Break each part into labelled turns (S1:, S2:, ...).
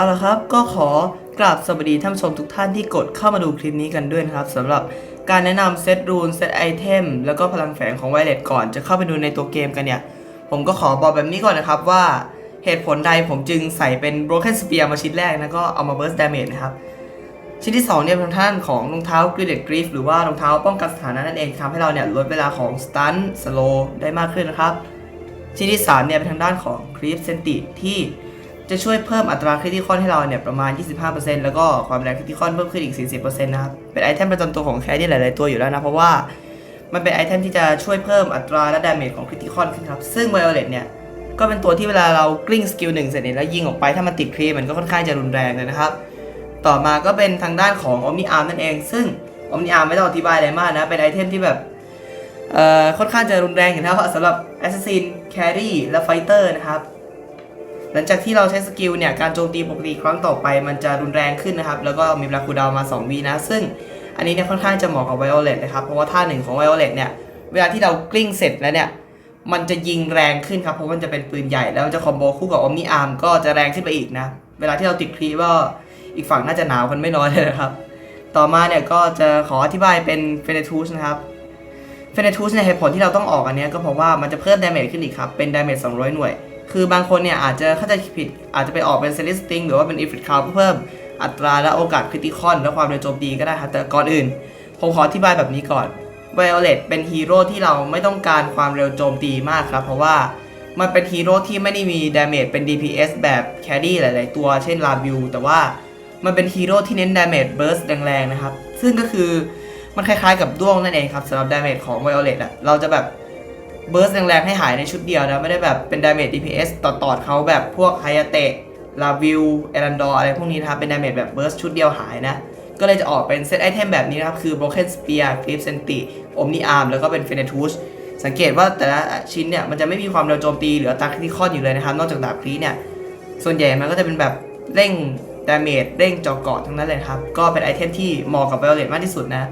S1: เอาละครับก็ขอกราบสวัสดีท่านชมทุกท่านที่กดเข้ามาดูคลิปนี้กันด้วยนะครับสำหรับการแนะนำเซตรูนเซตไอเทมแล้วก็พลังแฝงของไวเลตก่อนจะเข้าไปดูในตัวเกมกันเนี่ย ผมก็ขอบอกแบบนี้ก่อนนะครับว่าเหตุผลใดผมจึงใส่เป็น Broken Spear มาชิ้นแรกแล้วก็เอามา Burst Damage นะครับ ชิ้นที่ 2 เนี่ยเป็นทางด้านของรองเท้า Graded Grief หรือว่ารองเท้าป้องกันสถานะนั่นเองทำให้เราเนี่ยลดเวลาของ Stun Slow ได้มากขึ้นนะครับ ชิ้นที่ 3 เนี่ยเป็นทางด้านของ Grief Senti ที่ จะช่วยเพิ่มอัตราคริติคอนให้เราเนี่ยประมาณ 25%แล้วก็ความแรงคริติคอนเพิ่มขึ้นอีก 40%นะครับ เป็นไอเทมประจำตัวของแครี่หลาย ๆ ตัวอยู่แล้วนะ เพราะว่ามันเป็นไอเทมที่จะช่วยเพิ่มอัตราและดาเมจของคริติคอนขึ้นครับ ซึ่ง Violet เนี่ยก็เป็นตัวที่เวลาเรากลิ้งสกิลหนึ่งเสร็จเนี่ยแล้วยิงออกไปถ้ามันติดครีมันก็ค่อนข้างจะรุนแรงเลยนะครับ ต่อมาก็เป็นทางด้านของ Omni Arm นั่นเอง ซึ่ง Omni Arm ไม่ต้องอธิบายอะไรมากนะ เป็นไอเทมที่แบบเอ่อค่อนข้างจะรุนแรงอยู่นะครับสำหรับ Assassin Carry และ Fighter นะครับ หลังจากที่เราใช้สกิลเนี่ยการโจมตีปกติครั้งต่อไป มันจะรุนแรงขึ้นนะครับ แล้วก็มีเวลาคูดาวมา 2วีนะ ซึ่งอันนี้เนี่ยค่อนข้างจะเหมาะกับ Violet นะครับ เพราะว่าท่าหนึ่งของ Violet เนี่ยเวลาที่เรากลิ้งเสร็จแล้วเนี่ยมันจะยิงแรงขึ้นครับ เพราะมันจะเป็นปืนใหญ่แล้วจะคอมโบคู่กับ Omni Arm ก็จะแรงขึ้นไปอีกนะ เวลาที่เราติดครีว่าอีกฝั่งน่าจะหนาวกันไม่น้อยเลยนะครับ ต่อมาเนี่ยก็จะขออธิบายเป็นเฟเนทูสนะครับเฟเนทูสเนี่ยเหตุผลที่เราต้องออกอันนี้ก็เพราะว่ามันจะเพิ่มดาเมจขึ้นอีกครับ เป็นดาเมจ200 หน่วย คือบางคนเนี่ยอาจจะเข้าใจผิดอาจจะไปออกเป็นเซลิสติงหรือว่าเป็นอีฟิตคาวเพิ่มอัตราและโอกาสคริติคอนและความเร็วโจมตีก็ได้ครับแต่ก่อนอื่น ผมขออธิบายแบบนี้ก่อน Violet เป็นฮีโร่ที่เราไม่ต้องการความเร็วโจมตีมากครับ เพราะว่ามันเป็นฮีโร่ที่ไม่ได้มีดาเมจเป็น DPS แบบแครี่หลาย ๆ ตัวเช่นลาบิวแต่ว่ามันเป็นฮีโร่ที่เน้นดาเมจเบิร์สแรง ๆ นะครับ ซึ่งก็คือมันคล้าย ๆ กับด้วงนั่นเองครับสำหรับดาเมจของ Violet อะเราจะแบบ เบิร์สแรงๆให้หายในชุดเดียวนะ ไม่ได้แบบเป็นดาเมจ DPS ต่อๆเขาแบบพวกไฮยาเตะลาวิวเอรันดอร์อะไรพวกนี้นะครับ เป็นดาเมจแบบเบิร์สชุดเดียวหายนะ ก็เลยจะออกเป็นเซตไอเทมแบบนี้นะครับ คือ Broken Spear Cliff Senti Omni Arm แล้วก็เป็น f e n e t u s สังเกตว่าแต่ละชิ้นเนี่ย มันจะไม่มีความเร็วโจมตีหรืออัตราคริติคอนอยู่เลยนะครับ นอกจากดาบครีเนี่ย ส่วนใหญ่มันก็จะเป็นแบบเร่งดาเมจเร่งจอเกาะทั้งนั้นเลยครับก็เป็นไอเทมที่เหมาะกับ Violet มากที่สุดนะ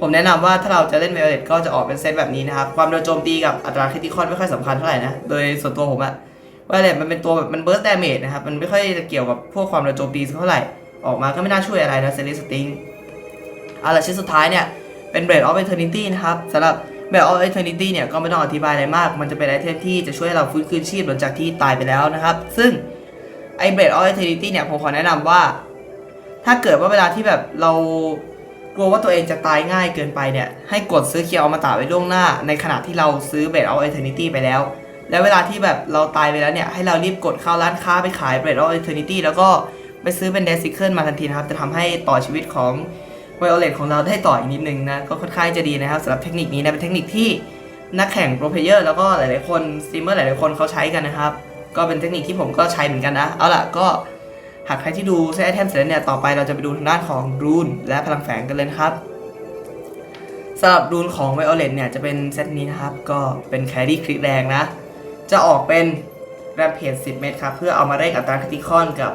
S1: ผมแนะนำว่าถ้าเราจะเล่น Violet ก็จะออกเป็นเซตแบบนี้นะครับ ความเร็วโจมตีกับอัตราคริติคอนไม่ค่อยสำคัญเท่าไหร่นะ โดยส่วนตัวผมอะ Violet มันเป็นตัวแบบมันเบิร์สดาเมจนะครับ มันไม่ค่อยจะเกี่ยวกับพวกความเร็วโจมตีสักเท่าไหร่ ออกมาก็ไม่น่าช่วยอะไรนะเซเลสติงเอาละชิ้นสุดท้ายเนี่ยเป็น Blade of Eternity นะครับสำหรับ Blade of Eternity เนี่ยก็ไม่ต้องอธิบายอะไรมาก มันจะเป็นไอเทมที่จะช่วยให้เราฟื้นคืนชีพหลังจากที่ตายไปแล้วนะครับ ซึ่งไอ้ Blade of Eternity เนี่ยผมขอแนะนำว่า ถ้าเกิดว่าเวลาที่แบบเรา กลัวว่าตัวเองจะตายง่ายเกินไปเนี่ย ให้กดซื้อเคียวอมตะไว้ล่วงหน้า ในขณะที่เราซื้อ Blade of Eternity ไปแล้ว แล้วเวลาที่แบบเราตายไปแล้วเนี่ย ให้เรารีบกดเข้าร้านค้าไปขาย Blade of Eternity แล้วก็ไปซื้อเป็น Death Sickle มาทันทีนะครับ จะทำให้ต่อชีวิตของไวโอเลตของเราได้ต่ออีกนิดนึงนะ ก็ค่อนข้างจะดีนะครับสำหรับเทคนิคนี้นะเป็นเทคนิคที่นักแข่งโปรเพเยอร์แล้วก็หลายๆคนสตรีมเมอร์หลายๆคนเขาใช้กันนะครับ ก็เป็นเทคนิคที่ผมก็ใช้เหมือนกันนะ เอาล่ะก็ หากใครที่ดูเซตไอเทมเสร็จแล้วเนี่ย ต่อไปเราจะไปดูทางด้านของรูนและพลังแฝงกันเลยนะครับสำหรับรูนของไวโอเลตเนี่ยจะเป็นเซตนี้นะครับ ก็เป็นแครี่คลิกแรงนะ จะออกเป็นแรมเพจ10 เม็ดครับ เพื่อเอามาเร่งอัตราคริติคอนกับ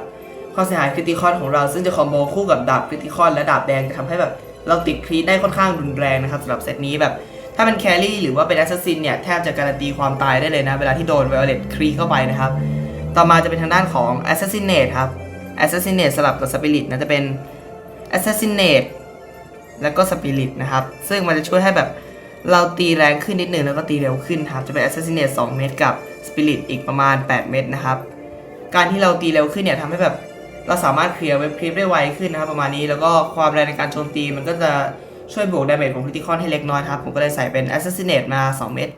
S1: ความเสียหายคริติคอนของเรา ซึ่งจะคอมโบคู่กับดาบคริติคอนและดาบแดงจะทำให้แบบเราติดครีได้ค่อนข้างรุนแรงนะครับสำหรับเซตนี้แบบถ้าเป็นแครี่หรือว่าเป็นแอสซัสซินเนี่ยแทบจะการันตีความตายได้เลยนะ เวลาที่โดนไวโอเลตครีเข้าไปนะครับ ต่อมาจะเป็นทางด้านของ Assassinate ครับ Assassinate สลับกับ Spirit นะจะเป็น Assassinate แล้วก็ Spirit นะครับ ซึ่งมันจะช่วยให้แบบเราตีแรงขึ้นนิดนึงแล้วก็ตีเร็วขึ้นครับ จะเป็น Assassinate 2 เม็ดกับ Spirit อีกประมาณ 8 เม็ดนะครับ การที่เราตีเร็วขึ้นเนี่ยทำให้แบบเราสามารถเคลียร์เว็บคลิปได้ไวขึ้นนะครับ ประมาณนี้แล้วก็ความแรงในการโจมตีมันก็จะช่วยบวกดาเมจของคริติคอนให้เล็กน้อยครับ ผมก็เลยใส่เป็น Assassinate มา 2 เม็ด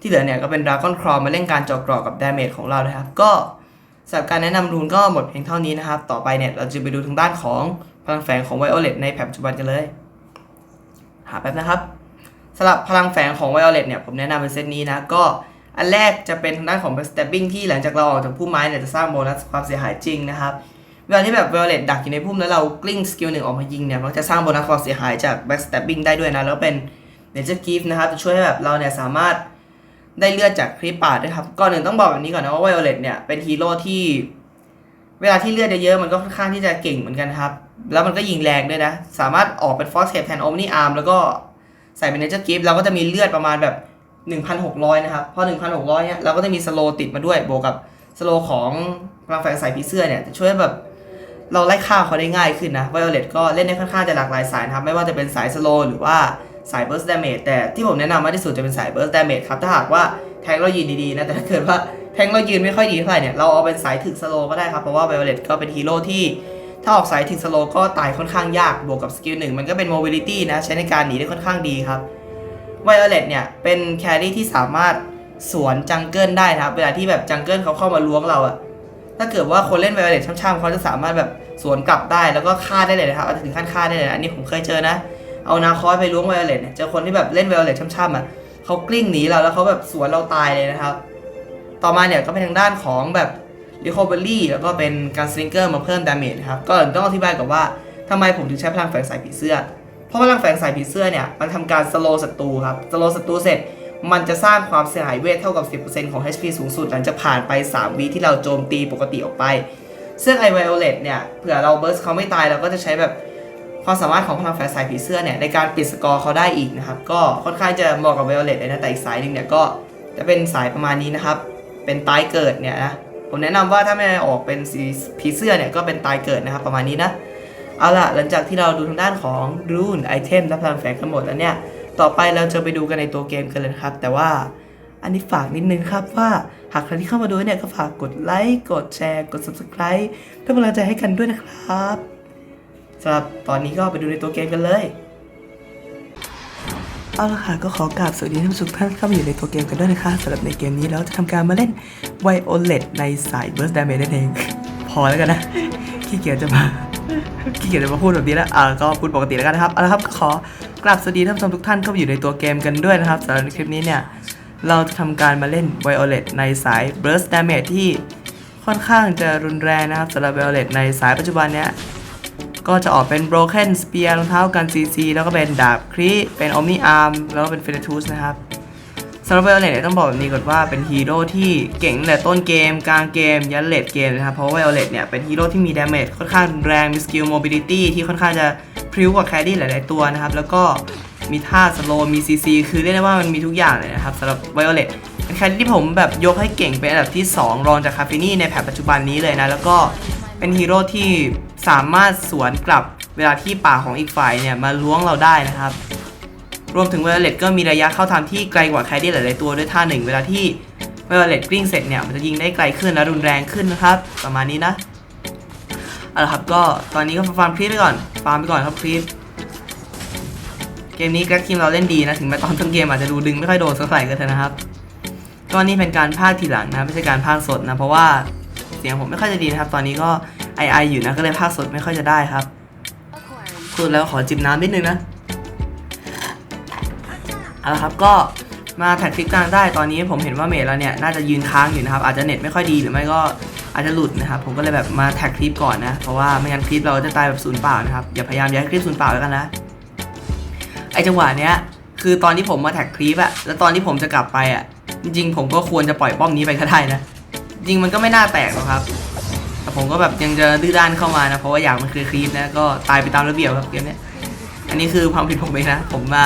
S1: ที่เหลือเนี่ยก็เป็น Dragon Claw มาเล่นการจาะเกราะกับดาเมจของเรานะครับก็ สำหรับการแนะนำรูนก็หมดเพียงเท่านี้นะครับ ต่อไปเนี่ยเราจะไปดูทางด้านของพลังแฝงของ Violet ในแผนปัจจุบันกันเลย หาแป๊บนะครับสำหรับพลังแฝงของ Violet เนี่ยผมแนะนำเป็นเซตนี้นะ ก็อันแรกจะเป็นทางด้านของ backstabbing ที่หลังจากเราออกจากพุ่มไม้เนี่ยจะสร้างโบนัสความเสียหายจริงนะครับเวลาที่แบบ violet ดักอยู่ในพุ่มแล้วเรากลิ้งสกิลหนึ่งออกมายิงเนี่ยมันจะสร้างโบนัสความเสียหายจาก backstabbing ได้ด้วยนะแล้วเป็น nature gift นะครับจะช่วยให้แบบเราเนี่ยสามารถ ได้เลือดจากคลิปปาดด้วยครับ ก่อนหนึ่งต้องบอกแบบนี้ก่อนนะว่า violet เนี่ยเป็นฮีโร่ที่เวลาที่เลือดเยอะๆมันก็ค่อนข้างที่จะเก่งเหมือนกันครับ แล้วมันก็ยิงแรงด้วยนะ สามารถออกเป็น force tape แทน omni arm แล้วก็ใส่เป็น nature gift เราก็จะมีเลือดประมาณแบบ 1,600 นะครับ พอ 1,600 เนี่ยเราก็จะมีสโลติดมาด้วย บวกกับสโลของพลังแฝงสายผีเสื้อเนี่ยจะช่วยแบบเราไล่ฆ่าเขาได้ง่ายขึ้นนะไวโอเลตก็เล่นได้ค่อนข้างจะหลากหลายสายนะครับ ไม่ว่าจะเป็นสายสโลหรือว่า สาย burst damage แต่ที่ผมแนะนำมากที่สุดจะเป็นสาย burst damage ครับ ถ้าหากว่าแทงเรายืนดีๆนะ แต่ถ้าเกิดว่าแทงเรายืนไม่ค่อยดีเท่าไหร่เนี่ย เราเอาเป็นสายถึกสโลก็ได้ครับ เพราะว่าไวโอเลตก็เป็นฮีโร่ที่ถ้าออกสายถึกสโลก็ตายค่อนข้างยาก บวกกับสกิลหนึ่งมันก็เป็น mobility นะ ใช้ในการหนีได้ค่อนข้างดีครับไวโอเลตเนี่ยเป็นแครี่ที่สามารถสวนจังเกิลได้นะครับ เวลาที่แบบจังเกิลเขาเข้ามาล้วงเราอะถ้าเกิดว่าคนเล่นไวโอเลตช่ำๆเขาจะสามารถแบบสวนกลับได้แล้วก็ฆ่าได้เลยนะครับอาจจะถึงขั้นฆ่าได้เลยนะอันนี้ผมเคยเจอนะ เอานาคอสไปล้วงไวโอเลตเนี่ยเจอคนที่แบบเล่นไวโอเลตช่ำๆอะเขากลิ้งหนีเราแล้วเขาแบบสวนเราตายเลยนะครับ ต่อมาเนี่ยก็เป็นทางด้านของแบบรีคอเบอรี่แล้วก็เป็นการสลิงเกอร์มาเพิ่มดาเมจครับก็ต้องอธิบายก่อนว่าทำไมผมถึงใช้พลังแฝงสายผีเสื้อ เพราะพลังแฝงสายผีเสื้อเนี่ยมันทำการสโลศัตรูครับสโลศัตรูเสร็จมันจะสร้างความเสียหายเวทเท่ากับ 10%ของ HP สูงสุด หลังจากผ่านไป 3วิที่เราโจมตีปกติออกไป ซึ่งไอไวโอเลตเนี่ยเผื่อเราเบิร์สเขาไม่ตายเราก็จะใช้แบบ ความสามารถของพลังแฝงสายผีเสื้อเนี่ยในการปิดสกอร์เขาได้อีกนะครับ ก็ค่อนข้างจะเหมาะกับไวโอเลตเลยนะแต่อีกสายหนึ่งเนี่ยก็จะเป็นสายประมาณนี้นะครับ เป็นตายเกิดเนี่ยนะผมแนะนำว่าถ้าไม่ออกเป็นสีผีเสื้อเนี่ยก็เป็นตายเกิดนะครับประมาณนี้นะเอาล่ะหลังจากที่เราดูทางด้านของรูนไอเทมและพลังแฝงกันหมดแล้วเนี่ยต่อไปเราจะไปดูกันในตัวเกมกันเลยครับแต่ว่าอันนี้ฝากนิดนึงครับว่าหากใครที่เข้ามาดูเนี่ยก็ฝากกดไลค์กดแชร์ กด subscribe เพื่อเป็นกำลังใจให้กันด้วยนะครับ สำหรับตอนนี้ก็ไปดูในตัวเกมกันเลยเอาละค่ะก็ขอกราบสวัสดีท่านผู้ชมทุกท่านเข้ามาอยู่ในตัวเกมกันด้วยนะคะสำหรับในเกมนี้เราจะทำการมาเล่นไวโอเลตในสาย Burst Damage นั่นเอง พอแล้วกันนะขี้เกียจจะมาขี้เกียจจะมาพูดแบบนี้แล้วอ่าก็พูดปกติแล้วกันนะครับเอาละครับก็ขอกราบสวัสดีท่านผู้ชมทุกท่านเข้ามาอยู่ในตัวเกมกันด้วยนะครับสำหรับในคลิปนี้เนี่ยเราจะทำการมาเล่น Violet ในสาย Burst Damage ที่ค่อนข้างจะรุนแรงนะครับสำหรับ Violet ในสายปัจจุบันเนี้ย ก็จะออกเป็น Broken Spear รองเท้ากัน CC แล้วก็เป็นดาบครีเป็น Omni Arm แล้วก็เป็น f e n i t u s นะครับสำหรับ Violet เนี่ยต้องบอกแบบนี้ก่อนว่าเป็นฮีโร่ที่เก่งแต่ต้นเกม กลางเกม ยันเลดเกมนะครับ เพราะว่า Violet เนี่ยเป็นฮีโร่ที่มี damage ค่อนข้างแรง มี skill mobility ที่ค่อนข้างจะพริ้วกว่าแครี่หลาย ๆ ตัวนะครับ แล้วก็มีท่า slow มี CC คือเรียกได้ว่ามันมีทุกอย่างเลยนะครับสำหรับ Violet เป็นแครี่ที่ผมแบบยกให้เก่งเป็นอันดับที่ 2 รองจากคาฟินี่ในแพทปัจจุบันนี้เลยนะ แล้วก็เป็นฮีโร่ที่ สามารถสวนกลับเวลาที่ป่าของอีกฝ่ายเนี่ยมาล้วงเราได้นะครับ รวมถึงเวลเลตก็มีระยะเข้าทำที่ไกลกว่าแครี่หลาย ๆ ตัวด้วยท่าหนึ่งเวลาที่เวลเลตกลิ้งเสร็จเนี่ยมันจะยิงได้ไกลขึ้นและรุนแรงขึ้นนะครับ ประมาณนี้นะเอาละครับก็ตอนนี้ก็ฟาร์มคลิปไปก่อนฟาร์มไปก่อนครับคลิปเกมนี้แกร็กทีมเราเล่นดีนะถึงแม้ตอนต้นเกมอาจจะดูดึงไม่ค่อยโดนสักเท่าไหร่ก็เถอะนะครับก็นี่เป็นการพากทีหลังนะไม่ใช่การพากสดนะเพราะว่าเสียงผมไม่ค่อยจะดีนะครับ ตอนนี้ก็ ไอไออยู่นะก็เลยพากย์สดไม่ค่อยจะได้ครับพูดแล้วขอจิบน้ำนิดนึงนะเอาละครับก็มาแท็กคลิปกลางได้ตอนนี้ผมเห็นว่าเมทเราเนี่ยน่าจะยืนค้างอยู่นะครับ อาจจะเน็ตไม่ค่อยดีหรือไม่ก็อาจจะหลุดนะครับ ผมก็เลยแบบมาแท็กคลิปก่อนนะ เพราะว่าไม่งั้นคลิปเราจะตายแบบศูนย์เปล่านะครับ อย่าพยายามย้ายคลิปศูนย์เปล่าแล้วกันนะ ไอจังหวะเนี้ยคือตอนที่ผมมาแท็กคลิปอะแล้วตอนที่ผมจะกลับไปอะจริงๆผมก็ควรจะปล่อยป้อมนี้ไปก็ได้นะ จริงมันก็ไม่น่าแตกหรอกครับ แต่ผมก็แบบยังจะดื้อด้านเข้ามานะ เพราะว่าอยากมันคือคลิปนะก็ตายไปตามระเบียบครับเกมเนี้ยอันนี้คือความผิดผมเองนะ ผมมา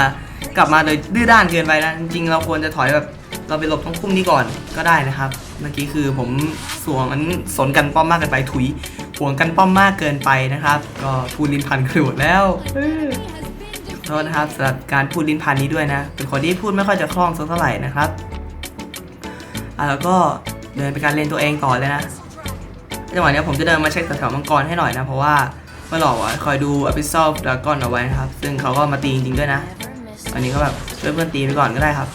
S1: กลับมาโดยดื้อด้านเกินไปนะ จริงๆเราควรจะถอยแบบเราไปหลบตรงพุ่มนี้ก่อนก็ได้นะครับ เมื่อกี้คือผมสวงมันสนกันป้อมมากเกินไปถุยห่วงกันป้อมมากเกินไปนะครับ ก็พูดลิ้นพันขรุดแล้วโทษนะครับสำหรับการพูดลิ้นพันนี้ด้วยนะเป็นคนที่พูดไม่ค่อยจะคล่องสักเท่าไหร่นะครับอะแล้วก็เดินไปการเล่นตัวเองต่อเลยนะ จังหวะนี้ผมจะเดินมาเช็คแถวๆมังกรให้หน่อยนะ เพราะว่าเมื่อหลอกว่าคอยดูอพิซอลดราก้อนเอาไว้นะครับ ซึ่งเขาก็มาตีจริงๆด้วยนะอันนี้ก็แบบช่วยเพื่อนตีไปก่อนก็ได้ครับ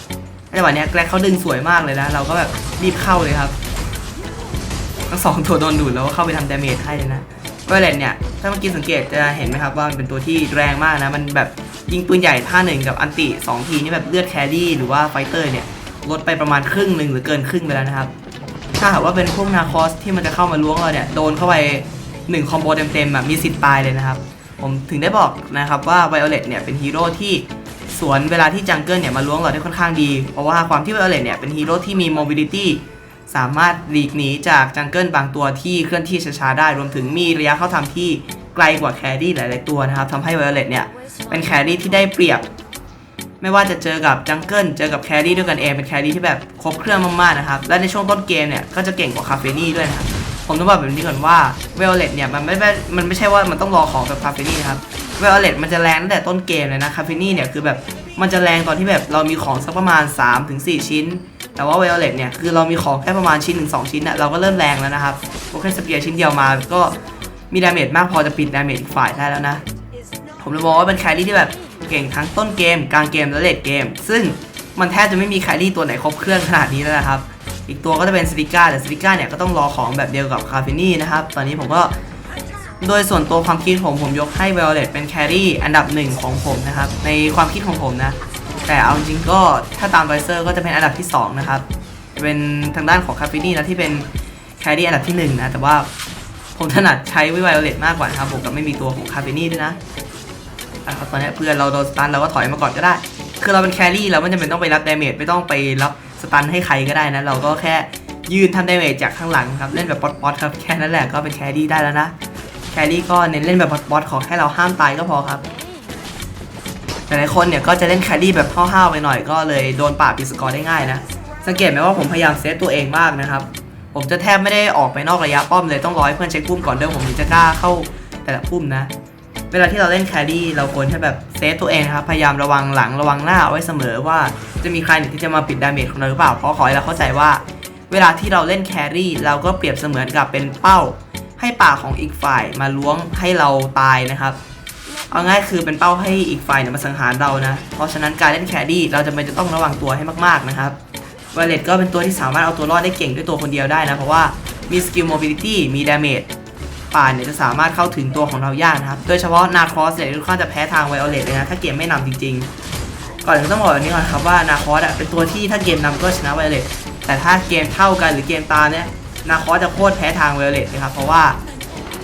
S1: จังหวะนี้แกลกเขาดึงสวยมากเลยนะ เราก็แบบรีบเข้าเลยครับ ทั้งสองตัวโดนดูดแล้วก็เข้าไปทำดาเมจให้เลยนะไวเลตเนี่ย ถ้าเมื่อกี้สังเกตจะเห็นไหมครับว่ามันเป็นตัวที่แรงมากนะ มันแบบยิงปืนใหญ่ท่าหนึ่งกับอันติสองทีนี่แบบเลือดแครี่หรือว่าไฟเตอร์เนี่ยลดไปประมาณครึ่งหนึ่งหรือเกินครึ่งไปแล้วนะครับ ถ้าหากว่าเป็นพวกนาคอสที่มันจะเข้ามาล้วงเราเนี่ย โดนเข้าไปหนึ่งคอมโบเต็มๆแบบมีสิทธิ์ตายเลยนะครับ ผมถึงได้บอกนะครับว่าไวโอเลตเนี่ยเป็นฮีโร่ที่สวนเวลาที่จังเกิลเนี่ยมาล้วงเราได้ค่อนข้างดี เพราะว่าความที่ไวโอเลตเนี่ยเป็นฮีโร่ที่มีโมบิลิตี้สามารถหลีกหนีจากจังเกิลบางตัวที่เคลื่อนที่ช้าๆได้ รวมถึงมีระยะเข้าทำที่ไกลกว่าแครี่หลาย ๆ ตัวนะครับทำให้ไวโอเลตเนี่ยเป็นแครี่ที่ได้เปรียบ ไม่ว่าจะเจอกับจังเกิลเจอกับแครี่ด้วยกันเองเป็นแครี่ที่แบบครบเครื่องมากๆนะครับ และในช่วงต้นเกมเนี่ยก็จะเก่งกว่าคาเฟนี่ด้วยนะครับผมต้องบอกแบบนี้ก่อนว่าเวลเลตเนี่ยมันไม่ไม่มันไม่ใช่ว่ามันต้องรอของแบบคาเฟนี่นะครับเวลเลตมันจะแรงตั้งแต่ต้นเกมเลยนะคาเฟนี่เนี่ยคือแบบมันจะแรงตอนที่แบบเรามีของสักประมาณ 3-4 ชิ้น แต่ว่าเวลเลตเนี่ยคือเรามีของแค่ประมาณชิ้นถึงสองชิ้นน่ะเราก็เริ่มแรงแล้วนะครับโอเคสเปียร์ชิ้นเดียวมาก็มีดาเมจมากพอจะปิดดาเมจอีกฝ่ายได้แล้วนะผมเลยมองว่าเป็นแครี่ที่แบบ เก่งทั้งต้นเกม กลางเกมและเลดเกม ซึ่งมันแทบจะไม่มีแครี่ตัวไหนครบเครื่องขนาดนี้แล้วนะครับ อีกตัวก็จะเป็นสติก้าแต่สติก้าเนี่ยก็ต้องรอของแบบเดียวกับคาเฟนี่นะครับ ตอนนี้ผมก็โดยส่วนตัวความคิดผมผมยกให้เวลเลตเป็นแครี่อันดับหนึ่งของผมนะครับ ในความคิดของผมนะ แต่เอาจริงก็ถ้าตามไวเซอร์ก็จะเป็นอันดับที่สองนะครับ เป็นทางด้านของคาเฟนี่นะที่เป็นแครี่อันดับที่หนึ่งนะแต่ว่าผมถนัดใช้วิไวโอเลตมากกว่านะครับผมกับไม่มีตัวของคาเฟนี่ด้วยนะ นะครับตอนนี้เพื่อนเราโดนสตันเราก็ถอยมาก่อนก็ได้ คือเราเป็นแครี่เราไม่จำเป็นต้องไปรับดาเมจไม่ต้องไปรับสตันให้ใครก็ได้นะ เราก็แค่ยืนทำดาเมจจากข้างหลังครับเล่นแบบป๊อตๆครับแค่นั้นแหละก็เป็นแครี่ได้แล้วนะแครี่ก็เน้นเล่นแบบป๊อตๆขอแค่เราห้ามตายก็พอครับแต่หลายคนเนี่ยก็จะเล่นแครี่แบบห้าวๆไปหน่อยก็เลยโดนป่าปิดสกอร์ได้ง่ายนะสังเกตไหมว่าผมพยายามเซฟตัวเองมากนะครับผมจะแทบไม่ได้ออกไปนอกระยะป้อมเลยต้องรอให้เพื่อนเช็คพุ่มก่อนเดิมผมถึงจะกล้าเข้าแต่ละพุ่มนะ เวลาที่เราเล่นแครี่เราควรแค่แบบเซฟตัวเองนะครับ พยายามระวังหลังระวังหน้าเอาไว้เสมอว่าจะมีใครเนี่ยที่จะมาปิดดาเมจของเราหรือเปล่า เพราะขอให้เราเข้าใจว่า เวลาที่เราเล่นแครี่เราก็เปรียบเสมือนกับเป็นเป้า ให้ป่ากของอีกฝ่ายมาล้วงให้เราตายนะครับ เอาง่ายคือเป็นเป้าให้อีกฝ่ายเนี่ยมาสังหารเรานะ เพราะฉะนั้นการเล่นแครี่เราจะเป็นจะต้องระวังตัวให้มากๆนะครับวเลตก็เป็นตัวที่สามารถเอาตัวรอดได้เก่งด้วยตัวคนเดียวได้นะเพราะว่ามีสกิลโมบิลิตี้มีดาเมจ ป่านเนี่ยจะสามารถเข้าถึงตัวของเรายากนะครับ โดยเฉพาะนาคอสเนี่ยค่อนข้างจะแพ้ทางไวโอเลตเลยนะ ถ้าเกมไม่นำจริงๆ ก่อนอื่นต้องบอกแบบนี้ก่อนครับว่านาคอสอะเป็นตัวที่ถ้าเกมนำก็ชนะไวโอเลตแต่ถ้าเกมเท่ากันหรือเกมตามเนี่ยนาคอสจะโคตรแพ้ทางไวโอเลตนะครับ เพราะว่า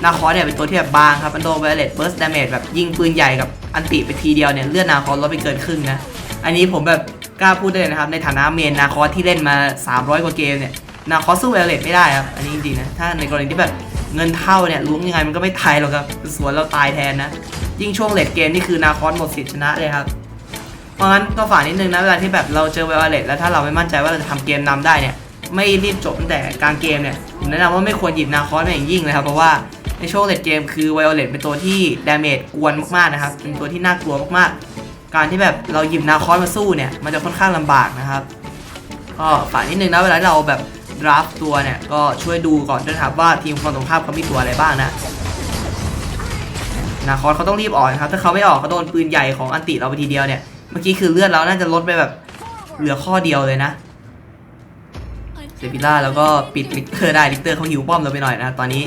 S1: นาคอสเนี่ยเป็นตัวที่แบบบางครับมันโดนไวโอเลตเบิร์สดาเมจแบบยิงปืนใหญ่กับอันติไปทีเดียวเนี่ยเลือดนาคอสลดไปเกินครึ่งนะ อันนี้ผมแบบกล้าพูดได้เลยนะครับในฐานะเมนนาคอสที่เล่นมา 300 กว่าเกมเนี่ยนาคอสสู้ไวโอเลตไม่ได้ครับอันนี้จริงๆนะถ้าในกรณีที่แบบ เงินเท่าเนี่ยล้วงยังไงมันก็ไม่ตายหรอกครับสวนเราตายแทนนะ ยิ่งช่วงเลดเกมนี่คือนาคอสหมดสิทธิ์ชนะเลยครับ เพราะงั้นก็ฝากนิดนึงนะเวลาที่แบบเราเจอไวโอเลตแล้วถ้าเราไม่มั่นใจว่าเราจะทำเกมนำได้เนี่ยไม่รีบจบตั้งแต่กลางเกมเนี่ยผมแนะนำว่าไม่ควรหยิบนาคอสมาอย่างยิ่งเลยครับเพราะว่าในช่วงเลดเกมคือไวโอเลตเป็นตัวที่ดาเมจกวนมากๆนะครับเป็นตัวที่น่ากลัวมากๆ การที่แบบเราหยิบนาคอสมาสู้เนี่ยมันจะค่อนข้างลำบากนะครับก็ฝากนิดนึงนะเวลาเราแบบ ดราฟตัวเนี่ย ก็ช่วยดูก่อนด้วยนะครับว่าทีมฝั่งตรงข้ามเขามีตัวอะไรบ้างนะนาคอสเขาต้องรีบออกนะครับ ถ้าเขาไม่ออกเขาโดนปืนใหญ่ของอันติเราไปทีเดียวเนี่ย เมื่อกี้คือเลือดเราน่าจะลดไปแบบเหลือข้อเดียวเลยนะเซฟิล่าแล้วก็ปิดลิกเตอร์ได้ลิกเตอร์เขาหิวป้อมเราไปหน่อยนะตอนนี้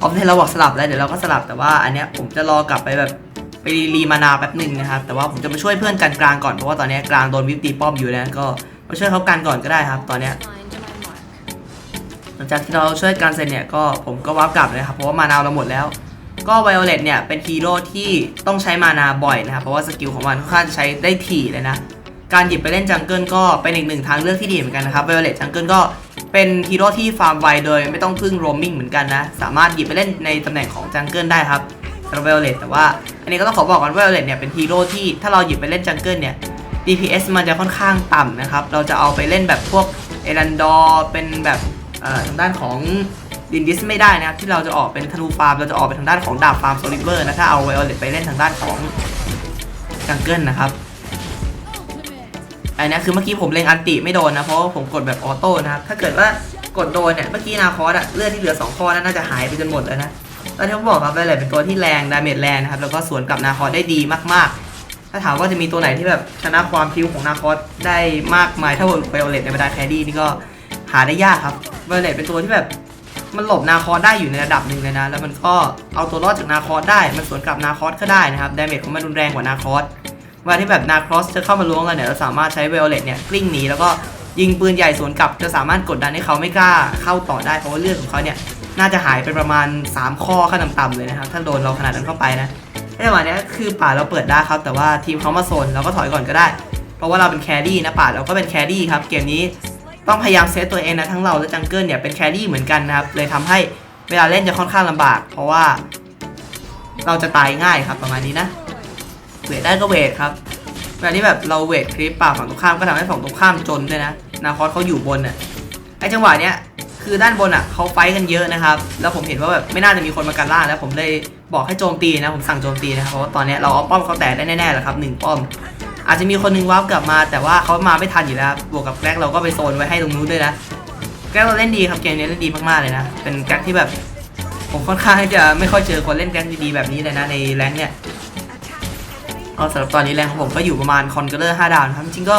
S1: ออฟเทนเราบอกสลับแล้วเดี๋ยวเราก็สลับแต่ว่าอันเนี้ยผมจะรอกลับไปแบบไปรีมานาแป๊บหนึ่งนะครับแต่ว่าผมจะมาช่วยเพื่อนกันกลางก่อนเพราะว่าตอนนี้กลางโดนวิปตีป้อมอยู่นะก็มาช่วยเขากันก่อนก็ได้ครับ ตอนเนี้ย ลังจากที่เราช่วยกันเสร็จเนี่ยก็ผมก็วาร์ปกลับเลยครับเพราะว่ามานาเราหมดแล้ว ก็ไวโอเลตเนี่ยเป็นฮีโร่ที่ต้องใช้มานาบ่อยนะครับเพราะว่าสกิลของมันค่อนข้างจะใช้ได้ถี่เลยนะการหยิบไปเล่นจังเกิลก็เป็นอีกหนึ่งทางเลือกที่ดีเหมือนกันนะครับไวโอเลตจังเกิลก็เป็นฮีโร่ที่ฟาร์มไวโดยไม่ต้องพึ่งโรมมิ่งเหมือนกันนะสามารถหยิบไปเล่นในตำแหน่งของจังเกิลได้ครับสำหรับไวโอเลตแต่ว่าอันนี้ก็ต้องขอบอกก่อนว่าไวโอเลตเนี่ยเป็นฮีโร่ที่ถ้าเราหยิบไปเล่นจังเกิลเนี่ย DPS มันจะค่อนข้างต่ำนะครับ เราจะเอาไปเล่นแบบพวกเอรันดอร์เป็นแบบ ทางด้านของดินดิสไม่ได้นะครับที่เราจะออกเป็นธนูฟาร์มเราจะออกไปทางด้านของดาบฟาร์มโซลิเวอร์นะถ้าเอาไวโอเลตไปเล่นทางด้านของจังเกิลนะครับอันนี้คือเมื่อกี้ผมเล็งอันติไม่โดนนะเพราะผมกดแบบออโต้นะครับถ้าเกิดว่ากดโดนเนี่ยเมื่อกี้นาคอสอะเลือดที่เหลือ2ข้อนั้นน่าจะหายไปจนหมดแล้วนะแล้วที่ผมบอกครับไวโอเลตเป็นตัวที่แรงดาเมจแรงนะครับแล้วก็สวนกลับนาคอสได้ดีมากๆถ้าถามว่าจะมีตัวไหนที่แบบชนะความพิ้วของนาคอสได้มากมายเท่าไวโอเลตในบรรดาแครี่นี่ก็หาได้ยากครับ ไวโอเลตเป็นตัวที่แบบ มันหลบนาคอสได้อยู่ในระดับหนึ่งเลยนะ แล้วมันก็เอาตัวรอดจากนาคอสได้ มันสวนกลับนาคอสก็ได้นะครับดาเมจของมันรุนแรงกว่านาคอสเวลาที่แบบนาคอสจะเข้ามาล้วงกันเนี่ยเราสามารถใช้ไวโอเลตเนี่ยกลิ้งหนีแล้วก็ยิงปืนใหญ่สวนกลับจะสามารถกดดันให้เขาไม่กล้าเข้าต่อได้เพราะว่าเลือดของเขาเนี่ยน่าจะหายไปประมาณ 3 ข้อขั้นต่ำๆเลยนะครับ ถ้าโดนเราขนาดนั้นเข้าไปนะในจังหวะเนี้ยคือป่าเราเปิดได้ครับ แต่ว่าทีมเขามาโซนเราก็ถอยก่อนก็ได้ เพราะว่าเราเป็นแครี่นะป่าเราก็เป็นแครี่ครับ เกมนี้ ต้องพยายามเซตตัวเองนะทั้งเราและจังเกิลเนี่ยเป็นแครี่เหมือนกันนะครับเลยทำให้เวลาเล่นจะค่อนข้างลำบาก เพราะว่า เราจะตายง่ายครับประมาณนี้นะเวทได้ก็เวทครับเวลาที่แบบเราเวทคลิปป่าฝั่งตรงข้ามก็ทำให้ฝั่งตรงข้ามจนด้วยนะนาคอสเขาอยู่บนน่ะไอจังหวะเนี้ยคือด้านบนอะเขาไฟกันเยอะนะครับ แล้วผมเห็นว่าแบบไม่น่าจะมีคนมากันล่างแล้วผมเลยบอกให้โจมตีนะผมสั่งโจมตีนะครับเพราะว่าตอนเนี้ยเราเอาป้อมเขาแตกได้แน่ๆแหละครับหนึ่งป้อม อาจจะมีคนหนึงวาร์ปกลับมา แต่ว่าเขามาไม่ทันอยู่แล้ว บวกกับแกร็กเราก็ไปโซนไว้ให้ตรงนู้นด้วยนะ แกร็กเราเล่นดีครับเกมนี้เล่นดีมากๆเลยนะ เป็นแกร็กที่แบบ ผมค่อนข้างจะไม่ค่อยเจอคนเล่นแกร็กดีๆแบบนี้เลยนะในแรงเนี่ยเอาสำหรับตอนนี้แรงของผมก็อยู่ประมาณคอนเกรเลอร์5ดาวนะครับจริงก็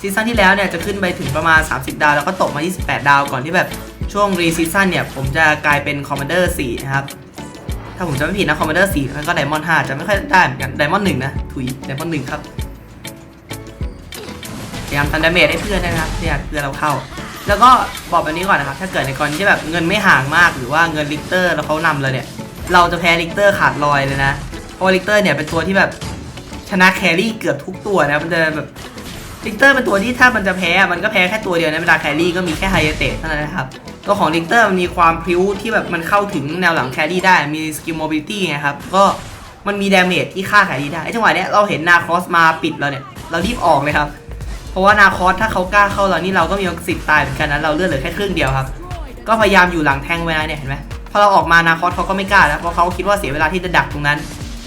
S1: ซีซั่นที่แล้วเนี่ยจะขึ้นไปถึงประมาณ 30 ดาว แล้วก็ตกมา 28 ดาวก่อนที่แบบช่วงรีซีซั่นเนี่ย ผมจะกลายเป็นคอมมานเดอร์4นะครับ ถ้าผมจำไม่ผิดนะคอมมานเดอร์4แล้วก็ไดมอนด์5จะไม่ค่อยได้เหมือนกันไดมอนด์1นะถุยไดมอนด์1ครับ พยายามทำดาเมจให้เพื่อนนะครับเนี่ยเพื่อนเราเข้า แล้วก็บอกแบบนี้ก่อนนะครับ ถ้าเกิดในกรณีที่แบบเงินไม่ห่างมากหรือว่าเงินลิกเตอร์แล้วเขานำเราเนี่ย เราจะแพ้ลิกเตอร์ขาดลอยเลยนะเพราะลิกเตอร์เนี่ยเป็นตัวที่แบบชนะแครี่เกือบทุกตัวนะมันจะแบบลิกเตอร์เป็นตัวที่ถ้ามันจะแพ้ มันก็แพ้แค่ตัวเดียวนะเวลาแครี่ก็มีแค่ไฮเอเตเท่านั้นนะครับตัวของลิกเตอร์มันมีความพิ้วที่แบบมันเข้าถึงแนวหลังแครี่ได้มีสกิลโมบิลิตี้ไงครับก็มันมีดาเมจที่ฆ่าแครี่ได้ไอ้จังหวะเนี้ยเราเห็นนาครอสมาปิดเราเนี่ยเรารีบออกเลยครับ เพราะว่านาคอสถ้าเขากล้าเข้าเรานี่เราก็มีสิทธิ์ตายเหมือนกันนะเราเลือดเหลือแค่ครึ่งเดียวครับ ก็พยายามอยู่หลังแทงไว้นะเนี่ยเห็นไหมพอเราออกมานาคอสเขาก็ไม่กล้าแล้วเพราะเขาคิดว่าเสียเวลาที่จะดักตรงนั้น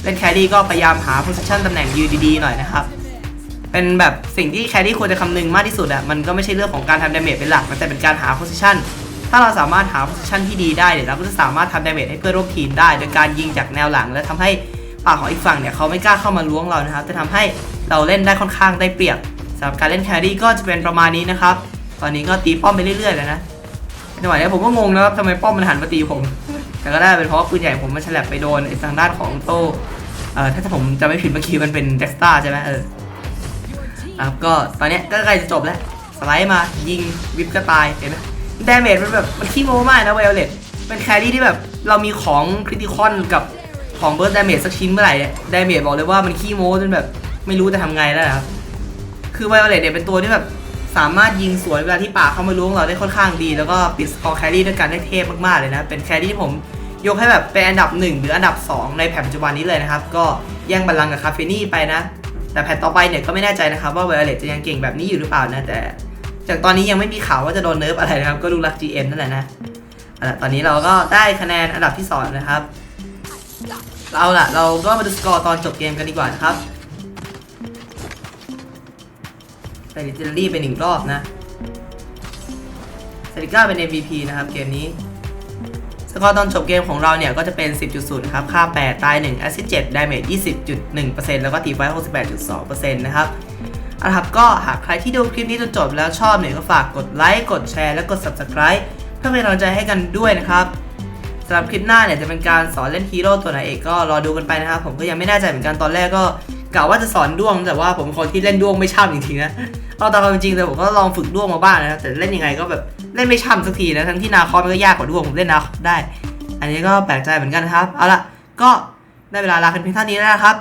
S1: เล่นแครี่ก็พยายามหาโพสิชันตำแหน่งยืนดีๆหน่อยนะครับเป็นแบบสิ่งที่แครี่ควรจะคำนึงมากที่สุดอะมันก็ไม่ใช่เรื่องของการทำดาเมจเป็นหลักมันแต่เป็นการหาโพสิชันถ้าเราสามารถหาโพสิชันที่ดีได้เนี่ยเราก็จะสามารถทำดาเมจให้เพื่อนร่วมทีมได้ โดยการยิงจากแนวหลัง และทำให้ป่ากของอีกฝั่งเนี่ยเขาไม่กล้าเข้ามาล้วงเรานะครับจะทำให้เราเล่นได้ค่อนข้างได้เปรียบ สำหรับการเล่นแครี่ก็จะเป็นประมาณนี้นะครับ ตอนนี้ก็ตีป้อมไปเรื่อยๆเลยนะจังหวะนี้ผมก็งงนะครับทำไมป้อมมันหันมาตีผม แต่ก็ได้เป็นเพราะว่าปืนใหญ่ผมมันฉลับไปโดนไอ้ทางด้านของโตเอ่อถ้าผมจะไม่ผิดเมื่อกี้มันเป็นเด็กสตาร์ใช่ไหมเออครับก็ตอนนี้ก็ใกล้จะจบแล้วสไลด์มายิงวิปก็ตายเห็นไหมดาเมจมันแบบมันขี้โม้มากนะเวลเลตเป็นแครี่ที่แบบเรามีของคริติคอนกับของเบิร์ดดาเมจสักชิ้นเมื่อไหร่เนี่ยดาเมจบอกเลยว่ามันขี้โม้จนแบบไม่รู้จะทำไงแล้วนะครับ คือไวโอเลตเนี่ยเป็นตัวที่แบบสามารถยิงสวนเวลาที่ป่าเข้ามาล้วงเราได้ค่อนข้างดี แล้วก็ปิดสกอร์แครี่ด้วยการได้เทพมากๆเลยนะ เป็นแครี่ที่ผมยกให้แบบเป็นอันดับ 1 หรืออันดับ 2 ในแผ่นปัจจุบันนี้เลยนะครับ ก็แย่งบัลลังก์กับคาเฟนี่ไปนะ แต่แผ่นต่อไปเนี่ยก็ไม่แน่ใจนะครับว่าไวโอเลตจะยังเก่งแบบนี้อยู่หรือเปล่านะแต่ จากตอนนี้ยังไม่มีข่าวว่าจะโดนเนิร์ฟอะไรนะครับก็ดูรัก GM นั่นแหละนะอะตอนนี้เราก็ได้คะแนนอันดับที่สองนะครับเอาล่ะเราก็มาดูสกอร์ตอนจบเกมกันดีกว่านะครับ ใส่ลิเจนรี่เป็นหนึ่งรอบนะเซริก้าเป็น MVP นะครับเกมนี้ สกอร์ตอนจบเกมของเราเนี่ย ก็จะเป็น 10.0นะครับ ค่า 8 ตาย 1 แอสซิสต์7ดาเมจ20.1%แล้วก็ตีไฟ68.2%นะครับอาละครับก็หากใครที่ดูคลิปนี้จนจบแล้วชอบเนี่ยก็ฝากกดไลค์ กดแชร์และกด Subscribe เพื่อเป็นกำลังใจให้กันด้วยนะครับสำหรับคลิปหน้าเนี่ยจะเป็นการสอนเล่นฮีโร่ตัวไหนเอกก็รอดูกันไปนะครับ ผมก็ยังไม่แน่ใจเหมือนกันตอนแรกก็ กะว่าจะสอนด้วง แต่ว่าผมคนที่เล่นด้วงไม่ช่ำจริงๆนะเอาตามความเป็นจริงแต่ผมก็ลองฝึกด้วงมาบ้างนะแต่เล่นยังไงก็แบบเล่นไม่ช่ำสักทีนะทั้งที่นาคอมันก็ยากกว่าด้วงผมเล่นนาคอได้ อันนี้ก็แปลกใจเหมือนกันนะครับ เอาละก็ได้เวลาลากันเพียงเท่านี้แล้วนะครับ